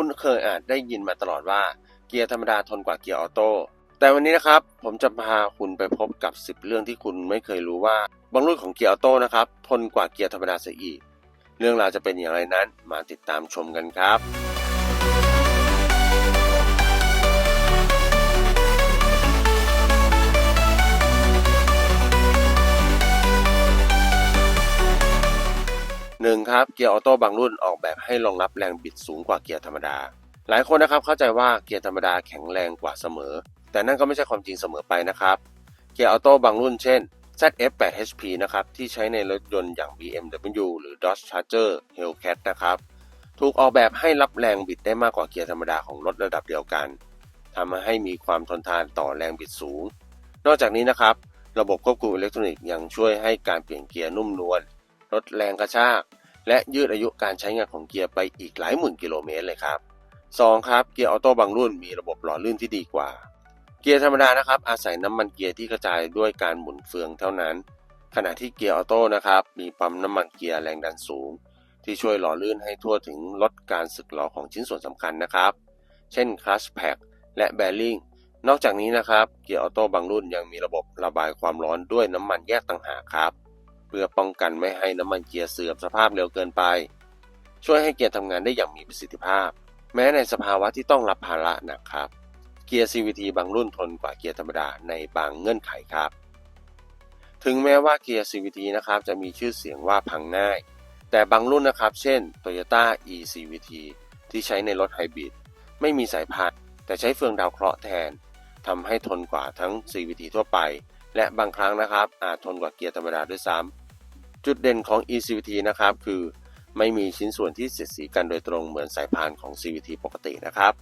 คุณเคยอาจได้ยินมาตลอดว่าเกียร์ธรรมดาทนกว่าเกียร์ออโต้แต่วันนี้นะครับผมจะพาคุณไปพบกับ 10 เรื่องที่คุณไม่เคยรู้ว่าบางรุ่นของเกียร์ออโต้นะครับทนกว่าเกียร์ธรรมดาเสียอีก เรื่องราวจะเป็นอย่างไรนั้นมาติดตามชมกันครับ หนึ่งครับเกียร์ออโต้บางรุ่นออกแบบให้รองรับแรงบิดสูงกว่าเกียร์ธรรมดา หลายคนนะครับเข้าใจว่าเกียร์ธรรมดาแข็งแรงกว่าเสมอ แต่นั่นก็ไม่ใช่ความจริงเสมอไปนะครับ เกียร์ออโต้บางรุ่นเช่น ZF8 HP นะครับที่ใช้ในรถยนต์อย่าง BMW หรือ Dodge Charger Hellcat นะครับถูกออกแบบให้รับแรงบิดได้มากกว่าเกียร์ธรรมดาของรถระดับเดียวกันทำให้มีความทนทานต่อแรงบิดสูง นอกจากนี้นะครับ ระบบควบคุมอิเล็กทรอนิกส์ยังช่วยให้การเปลี่ยนเกียร์นุ่มนวล ลดแรงกระชาก และยืดอายุการใช้งานของเกียร์ไปอีกหลายหมื่นกิโลเมตรเลยครับ 2. ครับเกียร์ออโต้บางรุ่นมีระบบหล่อลื่นที่ดีกว่า เกียร์ธรรมดานะครับ อาศัยน้ำมันเกียร์ที่กระจายด้วยการหมุนเฟืองเท่านั้น ขณะที่เกียร์ออโต้นะครับมีปั๊มน้ำมันเกียร์แรงดันสูง ที่ช่วยหล่อลื่นให้ทั่วถึงลดการสึกหรอของชิ้นส่วนสำคัญนะครับ เช่นคลัชแพ็กและแบริ่งนอกจากนี้นะครับเกียร์ออโต้บางรุ่นยังมีระบบระบายความร้อนด้วยน้ำมันแยกต่างหากครับ เพื่อป้องกันไม่ให้น้ำมันเกียร์เสื่อมสภาพเร็วเกินไป ช่วยให้เกียร์ทำงานได้อย่างมีประสิทธิภาพ แม้ในสภาวะที่ต้องรับภาระหนักครับ เกียร์ CVT บางรุ่นทนกว่าเกียร์ธรรมดาในบางเงื่อนไขครับ ถึงแม้ว่าเกียร์ CVT นะครับจะมีชื่อเสียงว่าพังง่าย แต่บางรุ่นนะครับ เช่น Toyota e-CVT ที่ใช้ในรถไฮบริดไม่มีสายพานแต่ใช้เฟืองดาวเคราะห์แทนทำให้ทนกว่าทั้ง CVT ทั่วไป และบางครั้งนะครับอาจทนกว่าเกียร์ธรรมดาด้วยซ้ำ จุดเด่นของ e-CVT นะครับ คือไม่มีชิ้นส่วนที่เสียดสีกันโดยตรงเหมือนสายพานของ CVT ปกตินะครับ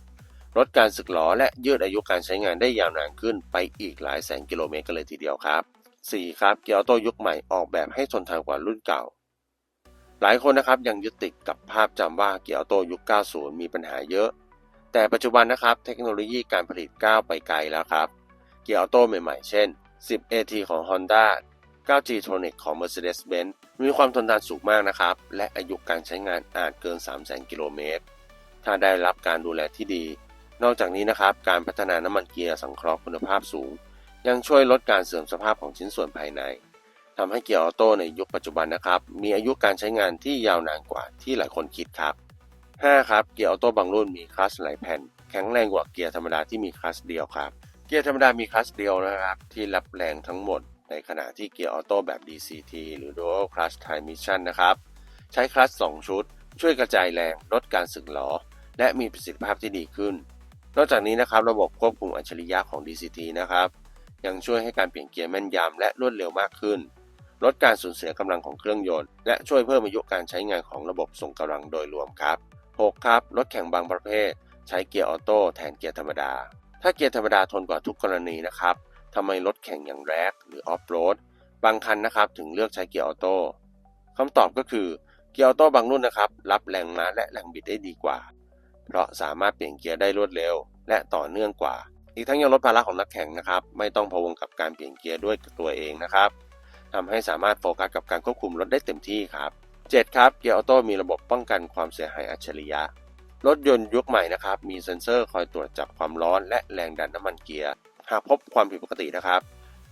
ลดการสึกหรอและยืดอายุการใช้งานได้ยาวนานขึ้นไปอีกหลายแสนกิโลเมตรกันเลยทีเดียวครับ 4. ครับเกียร์ออโต้ยุคใหม่ออกแบบให้ทนทานกว่ารุ่นเก่า หลายคนนะครับยังยึดติดกับภาพจำว่าเกียร์ออโต้ยุค 90 มีปัญหาเยอะ แต่ปัจจุบันนะครับเทคโนโลยีการผลิตก้าวไปไกลแล้วครับ เกียร์ออโต้ใหม่ๆ เช่น 10 AT ของ Honda 9G Tronic ของ Mercedes-Benz มีความทนทานสูงมากนะครับ และอายุการใช้งานอาจเกิน 300,000 กิโลเมตร ถ้าได้รับการดูแลที่ดี นอกจากนี้นะครับ การพัฒนาน้ำมันเกียร์สังเคราะห์คุณภาพสูง ยังช่วยลดการเสื่อมสภาพของชิ้นส่วนภายในทำให้เกียร์ออโต้ในยุคปัจจุบันนะครับ มีอายุการใช้งานที่ยาวนานกว่าที่หลายคนคิดครับ 5. ครับ เกียร์ออโต้บางรุ่นมีคลัตชหลายแผ่น แข็งแรงกว่าเกียร์ธรรมดาที่มีคลัตชเดียวครับ เกียร์ธรรมดามีคลัตชเดียวนะครับ ที่รับแรงทั้งหมด ในขณะที่เกียร์ออโต้แบบ DCT หรือ Dual Clutch Transmission นะครับ ใช้คลัตช2ชุด ช่วยกระจายแรงลดการสึกหรอและมีประสิทธิภาพที่ดีขึ้น นอกจากนี้นะครับระบบควบคุมอัจฉริยะของ DCT นะครับ ยังช่วยให้การเปลี่ยนเกียร์แม่นยำและรวดเร็วมากขึ้น ลดการสูญเสียกำลังของเครื่องยนต์ และช่วยเพิ่มอายุการใช้งานของระบบส่งกำลังโดยรวมครับ 6. ครับรถแข่งบางประเภท ใช้เกียร์ออโต้แทนเกียร์ธรรมดา ถ้าเกียร์ธรรมดาทนกว่าทุกกรณีนะครับ ทำไมรถแข่งอย่างแร็กหรือออฟโรดบางคันนะครับถึงเลือกใช้เกียร์ออโต้คำตอบก็คือเกียร์ออโต้บางรุ่นนะครับ รับแรงม้าและแรงบิดได้ดีกว่า เพราะสามารถเปลี่ยนเกียร์ได้รวดเร็ว และต่อเนื่องกว่า อีกทั้งยังลดภาระของนักแข่งนะครับ ไม่ต้องพะวงกับการเปลี่ยนเกียร์ด้วยตัวเองนะครับทำให้สามารถโฟกัสกับการควบคุมรถได้เต็มที่ครับ 7. ครับเกียร์ออโต้มีระบบป้องกันความเสียหายอัจฉริยะรถยนต์ยุคใหม่นะครับ มีเซ็นเซอร์คอยตรวจจับความร้อนและแรงดันน้ำมันเกียร์ หากพบความผิดปกตินะครับ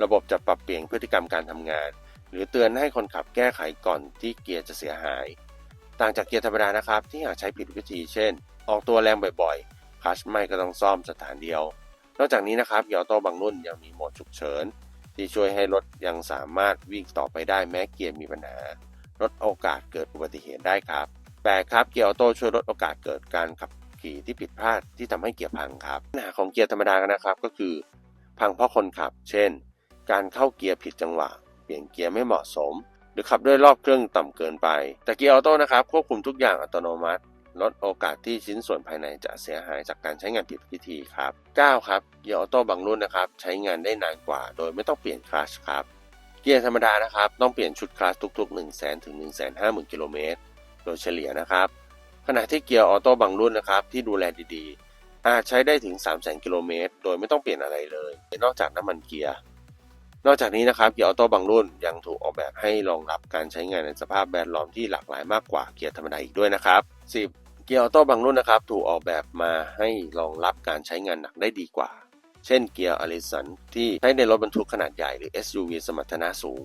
ระบบจะปรับเปลี่ยนพฤติกรรมการทำงาน หรือเตือนให้คนขับแก้ไขก่อนที่เกียร์จะเสียหาย ต่างจากเกียร์ธรรมดานะครับ ที่หากใช้ผิดวิธี เช่น ออกตัวแรงบ่อยๆคลัชไม่ก็ต้องซ่อมสถานเดียว นอกจากนี้นะครับเกียร์ออโต้บางรุ่นยังมีโหมดฉุกเฉินที่ช่วยให้รถยังสามารถวิ่งต่อไปได้แม้เกียร์มีปัญหาลดโอกาสเกิดอุบัติเหตุได้ครับแปดครับเกียร์ออโต้ช่วยลดโอกาสเกิดการขับขี่ที่ผิดพลาดที่ทำให้เกียร์พังครับปัญหาของเกียร์ธรรมดากันนะครับ ก็คือ พังเพราะคนขับ เช่น การเข้าเกียร์ผิดจังหวะ เปลี่ยนเกียร์ไม่เหมาะสม หรือขับด้วยรอบเครื่องต่ำเกินไป แต่เกียร์ออโต้นะครับควบคุมทุกอย่างอัตโนมัติ ลดโอกาสที่ชิ้นส่วนภายในจะเสียหายจากการใช้งานผิดวิธีครับ 9 ครับ เกียร์ออโต้บางรุ่นนะครับใช้งานได้นานกว่า โดยไม่ต้องเปลี่ยนคลัชครับเกียร์ธรรมดานะครับต้องเปลี่ยนชุดคลัชทุก ๆ 1 0 0 0 0 0ถึง1 5 0 0 0 0กิโลเมตรโดยเฉลี่ยนะครับขณะที่เกียร์ออโต้บางรุ่นนะครับที่ดูแลดีๆ อาจใช้ได้ถึง 3 0 0 0 0กิโลเมตรโดยไม่ต้องเปลี่ยนอะไรเลย นอกจากน้ำมันเกียร์ นอกจากนี้นะครับเกียร์ออโต้บางรุ่นยังถูกออกแบบให้รองรับการใช้งานในสภาพแวดล้อมที่หลากหลายมากกว่าเกียร์ธรรมดาอีกด้วยนะครับ 10 เกียร์ออโต้บางรุ่นนะครับถูกออกแบบมาให้รองรับการใช้งานหนักได้ดีกว่า เช่นเกียร์อลิสันที่ใช้ในรถบรรทุกขนาดใหญ่หรือ SUV สมรรถนะสูง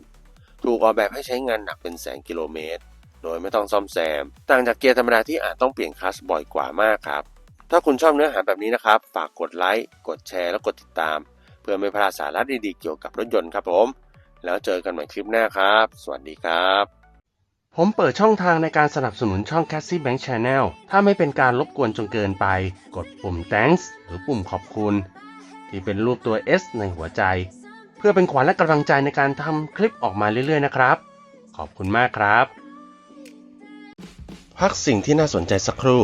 ถูกออกแบบให้ใช้งานหนักเป็นแสนกิโลเมตรโดยไม่ต้องซ่อมแซม ต่างจากเกียร์ธรรมดาที่อาจต้องเปลี่ยนคลัตช์บ่อยกว่ามากครับ ถ้าคุณชอบเนื้อหาแบบนี้นะครับ ฝากกดไลค์ กดแชร์ และกดติดตาม เพื่อไม่พลาดสาระดีๆเกี่ยวกับรถยนต์ครับผม แล้วเจอกันใหม่คลิปหน้าครับ สวัสดีครับ ผมเปิดช่องทางในการสนับสนุนช่อง Cassie Bank Channel ถ้าไม่เป็นการรบกวนจนเกินไป กดปุ่ม thanks หรือปุ่มขอบคุณ ที่เป็นรูปตัว S ในหัวใจ เพื่อเป็นขวัญและกำลังใจในการทำคลิปออกมาเรื่อยๆนะครับ ขอบคุณมากครับ พักสิ่งที่น่าสนใจสักครู่